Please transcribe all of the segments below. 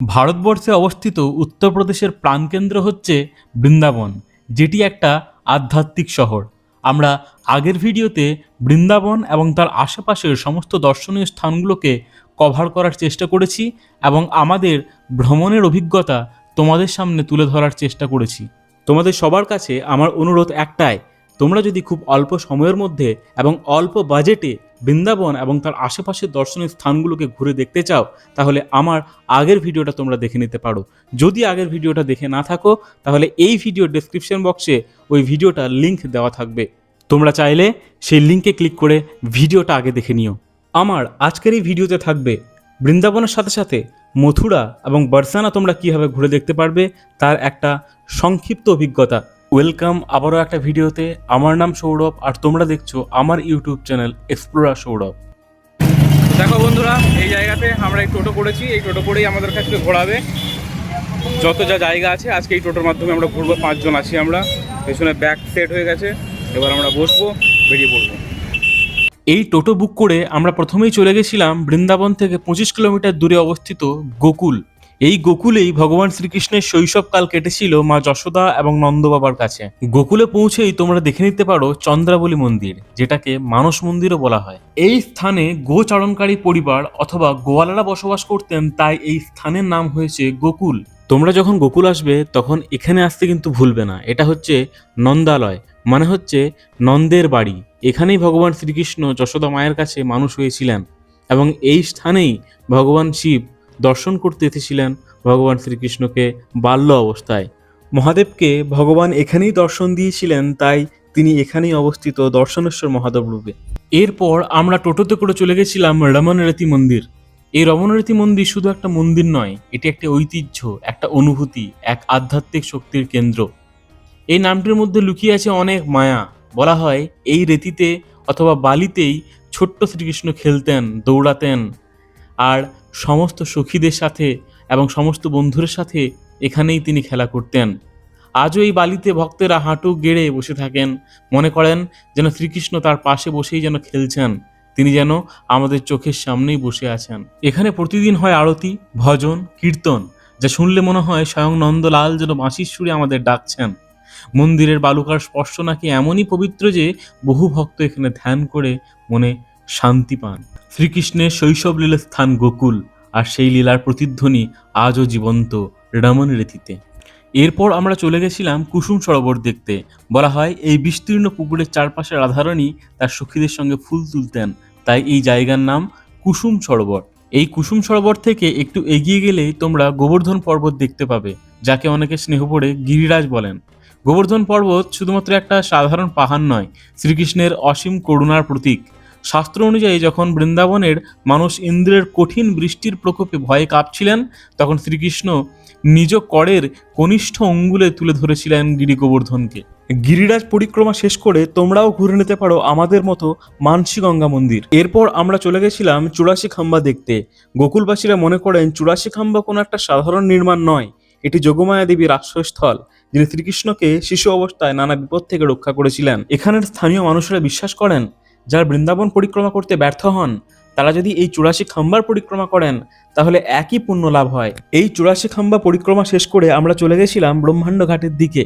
ভারতবর্ষে অবস্থিত উত্তরপ্রদেশের প্রাণকেন্দ্র হচ্ছে বৃন্দাবন, যেটি একটা আধ্যাত্মিক শহর। আমরা আগের ভিডিওতে বৃন্দাবন এবং তার আশেপাশের সমস্ত দর্শনীয় স্থানগুলোকে কভার করার চেষ্টা করেছি এবং আমাদের ভ্রমণের অভিজ্ঞতা তোমাদের সামনে তুলে ধরার চেষ্টা করেছি। তোমাদের সবার কাছে আমার অনুরোধ একটাই, তোমরা যদি খুব অল্প সময়ের মধ্যে এবং অল্প বাজেটে বৃন্দাবন এবং তার আশেপাশের দর্শনীয় স্থানগুলোকে ঘুরে দেখতে চাও, তাহলে আমার আগের ভিডিওটা তোমরা দেখে নিতে পারো। যদি আগের ভিডিওটা দেখে না থাকো, তাহলে এই ভিডিও ডেসক্রিপশন বক্সে ওই ভিডিওটার লিংক দেওয়া থাকবে। তোমরা চাইলে সেই লিঙ্কে ক্লিক করে ভিডিওটা আগে দেখে নিও। আমার আজকের এই ভিডিওতে থাকবে, বৃন্দাবনের সাথে সাথে মথুরা এবং বর্ষানা তোমরা কীভাবে ঘুরে দেখতে পারবে, তার একটা সংক্ষিপ্ত অভিজ্ঞতা। ওয়েলকাম আবারও একটা ভিডিওতে। আমার নাম সৌরভ আর তোমরা দেখছ আমার ইউটিউব চ্যানেল এক্সপ্লোরার সৌরভ দেখো বন্ধুরা এই জায়গাতে আমরা এই টোটো করেছি। এই টোটো করেই আমাদের কাছে ঘোরাবে। যত যা জায়গা আছে আজকে এই টোটোর মাধ্যমে আমরা ঘুরবো। পাঁচজন আছি আমরা। পেছনে ব্যাগ সেট হয়ে গেছে। এবার আমরা বসবো বেরিয়ে পড়ব। এই টোটো বুক করে আমরা প্রথমেই চলে গেছিলাম বৃন্দাবন থেকে পঁচিশ কিলোমিটার দূরে অবস্থিত গোকুল। এই গোকুলেই ভগবান শ্রীকৃষ্ণের শৈশবকাল কেটেছিল মা যশোদা এবং নন্দবাবার কাছে। গোকুলে পৌঁছেই তোমরা দেখে নিতে পারো চন্দ্রাবলী মন্দির, যেটাকে মানস মন্দিরও বলা হয়। এই স্থানে গোচারণকারী পরিবার অথবা গোয়ালারা বসবাস করতেন, তাই এই স্থানের নাম হয়েছে গোকুল। তোমরা যখন গোকুল আসবে, তখন এখানে আসতে কিন্তু ভুলবে না। এটা হচ্ছে নন্দালয় মানে হচ্ছে নন্দের বাড়ি। এখানেই ভগবান শ্রীকৃষ্ণ যশোদা মায়ের কাছে মানুষ হয়েছিলেন এবং এই স্থানেই ভগবান শিব দর্শন করতে এসেছিলেন ভগবান শ্রীকৃষ্ণকে বাল্য অবস্থায়। মহাদেবকে ভগবান এখানেই দর্শন দিয়েছিলেন, তাই তিনি এখানেই অবস্থিত দর্শনেশ্বর মহাদেব রূপে এরপর আমরা টোটোতে করে চলে গেছিলাম রমণরেতি মন্দির। এই রমণরেতি মন্দির শুধু একটা মন্দির নয়, এটি একটি ঐতিহ্য, একটা অনুভূতি, এক আধ্যাত্মিক শক্তির কেন্দ্র। এই নামটির মধ্যে লুকিয়ে আছে অনেক মায়া। বলা হয়, এই রেতিতে অথবা বালিতেই ছোট্ট শ্রীকৃষ্ণ খেলতেন, দৌড়াতেন আর সমস্ত সখীদের সাথে এবং সমস্ত বন্ধুদের সাথে এখানেই তিনি খেলা করতেন। আজও এই বালিতে ভক্তেরা হাঁটু গেড়ে বসে থাকেন। মনে করেন যেন শ্রীকৃষ্ণ তার পাশে বসেই যেন খেলছেন। তিনি যেন আমাদের চোখের সামনেই বসে আছেন। এখানে প্রতিদিন হয় আরতি, ভজন, কীর্তন, যা শুনলে মনে হয় স্বয়ং নন্দলাল যেন বাঁশির সুরে আমাদের ডাকছেন। মন্দিরের বালুকার স্পর্শ নাকি এমনই পবিত্র যে বহু ভক্ত এখানে ধ্যান করে মনে শান্তি পান। শ্রীকৃষ্ণের শৈশব লীলার স্থান গোকুল আর সেই লীলার প্রতিধ্বনি আজও জীবন্ত রমন রেথিতে এরপর আমরা চলে গেছিলাম কুসুম সরোবর দেখতে। বলা হয় এই বিস্তীর্ণ পুকুরের চারপাশে রাধারানী তার সখীদের সঙ্গে ফুল তুলতেন। তাই এই জায়গার নাম কুসুম সরোবর। এই কুসুম সরোবর থেকে একটু এগিয়ে গেলেই তোমরা গোবর্ধন পর্বত দেখতে পাবে, যাকে অনেকে স্নেহ করে গিরিরাজ বলেন। গোবর্ধন পর্বত শুধুমাত্র একটা সাধারণ পাহাড় নয়, শ্রীকৃষ্ণের অসীম করুণার প্রতীক। শাস্ত্র অনুযায়ী যখন বৃন্দাবনের মানুষ ইন্দ্রের কঠিন বৃষ্টির প্রকোপে ভয়ে কাঁপছিলেন, তখন শ্রীকৃষ্ণ নিজ করের কনিষ্ঠ অঙ্গুলে তুলে ধরেছিলেন গিরি গোবর্ধনকে গিরিরাজ পরিক্রমা শেষ করে তোমরাও ঘুরে নিতে পারো আমাদের মতো মানসী গঙ্গা মন্দির। এরপর আমরা চলে গেছিলাম চুরাশি খাম্বা দেখতে। গোকুলবাসীরা মনে করেন চুরাশি খাম্বা কোনো একটা সাধারণ নির্মাণ নয়, এটি যোগমায়া দেবীর আশ্রয়স্থল, যিনি শ্রীকৃষ্ণকে শিশু অবস্থায় নানা বিপদ থেকে রক্ষা করেছিলেন। এখানের স্থানীয় মানুষেরা বিশ্বাস করেন যারা বৃন্দাবন পরিক্রমা করতে ব্যর্থ হন, তারা যদি এই চুরাশি খাম্বার পরিক্রমা করেন, তাহলে একই পুণ্য লাভ হয়। এই চুরাশি খাম্বা পরিক্রমা শেষ করে আমরা চলে গেছিলাম ব্রহ্মাণ্ড ঘাটের দিকে,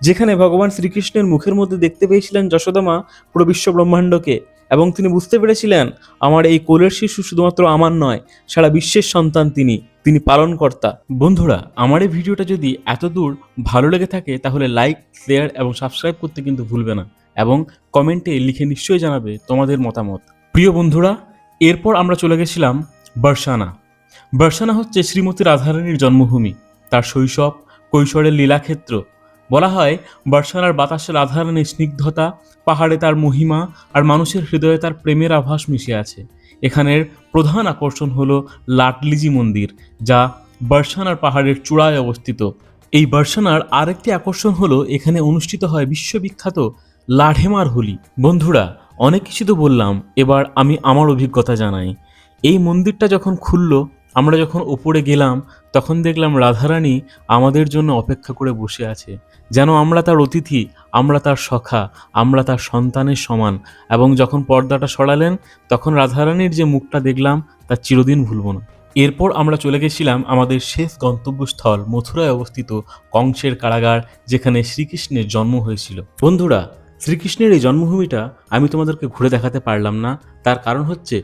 যেখানে ভগবান শ্রীকৃষ্ণের মুখের মধ্যে দেখতে পেয়েছিলেন যশোদামা পুরো বিশ্ব ব্রহ্মাণ্ডকে, এবং তিনি বুঝতে পেরেছিলেন, আমার এই কোলের শিশু শুধুমাত্র আমার নয়, সারা বিশ্বের সন্তান তিনি তিনি পালনকর্তা। বন্ধুরা, আমার এই ভিডিওটা যদি এত দূর ভালো লেগে থাকে, তাহলে লাইক শেয়ার এবং সাবস্ক্রাইব করতে কিন্তু ভুলবে না। এবং কমেন্টে লিখে নিশ্চয়ই জানাবে তোমাদের মতামত। প্রিয় বন্ধুরা, এরপর আমরা চলে গেছিলাম বর্ষানা বর্ষানা হচ্ছে শ্রীমতী রাধারানীর জন্মভূমি। তার শৈশব কৈশোরের লীলাক্ষেত্র। বলা হয় বর্ষানার বাতাসে রাধারানীর স্নিগ্ধতা, পাহাড়ে তার মহিমা আর মানুষের হৃদয়ে তার প্রেমের আভাস মিশে আছে। এখানের প্রধান আকর্ষণ হলো লাটলিজি মন্দির, যা বর্ষানার পাহাড়ের চূড়ায় অবস্থিত। এই বর্ষানার আরেকটি আকর্ষণ হলো, এখানে অনুষ্ঠিত হয় বিশ্ববিখ্যাত লাঢেমার হোলি। বন্ধুরা, অনেক কিছু তো বললাম, এবার আমি আমার অভিজ্ঞতা জানাই। এই মন্দিরটা যখন খুললো, আমরা যখন ওপরে গেলাম, তখন দেখলাম রাধারানী আমাদের জন্য অপেক্ষা করে বসে আছে। যেন আমরা তার অতিথি, আমরা তার সখা, আমরা তার সন্তানের সমান। এবং যখন পর্দাটা সরালেন, তখন রাধারানীর যে মুখটা দেখলাম, তা চিরদিন ভুলব না। এরপর আমরা চলে গেছিলাম আমাদের শেষ গন্তব্যস্থল মথুরায় অবস্থিত কংসের কারাগার, যেখানে শ্রীকৃষ্ণের জন্ম হয়েছিল। বন্ধুরা শ্রীকৃষ্ণের এই জন্মভূমিটা আমি তোমাদেরকে ঘুরে দেখাতে পারলাম না। তার কারণ হচ্ছে,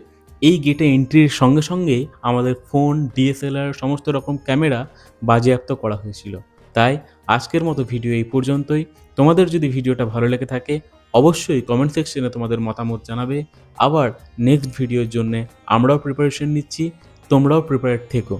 এই গেটে এন্ট্রির সঙ্গে সঙ্গে আমাদের ফোন ডিএসএলআর সমস্ত রকম ক্যামেরা বাজেয়াপ্ত করা হয়েছিল। তাই আজকের মতো ভিডিও এই পর্যন্তই। তোমাদের যদি ভিডিওটা ভালো লেগে থাকে, অবশ্যই কমেন্ট সেকশনে তোমাদের মতামত জানাবে। আবার নেক্সট ভিডিওর জন্য আমরাও প্রিপারেশন নিচ্ছি, তোমরাও প্রিপেয়ার থেকো।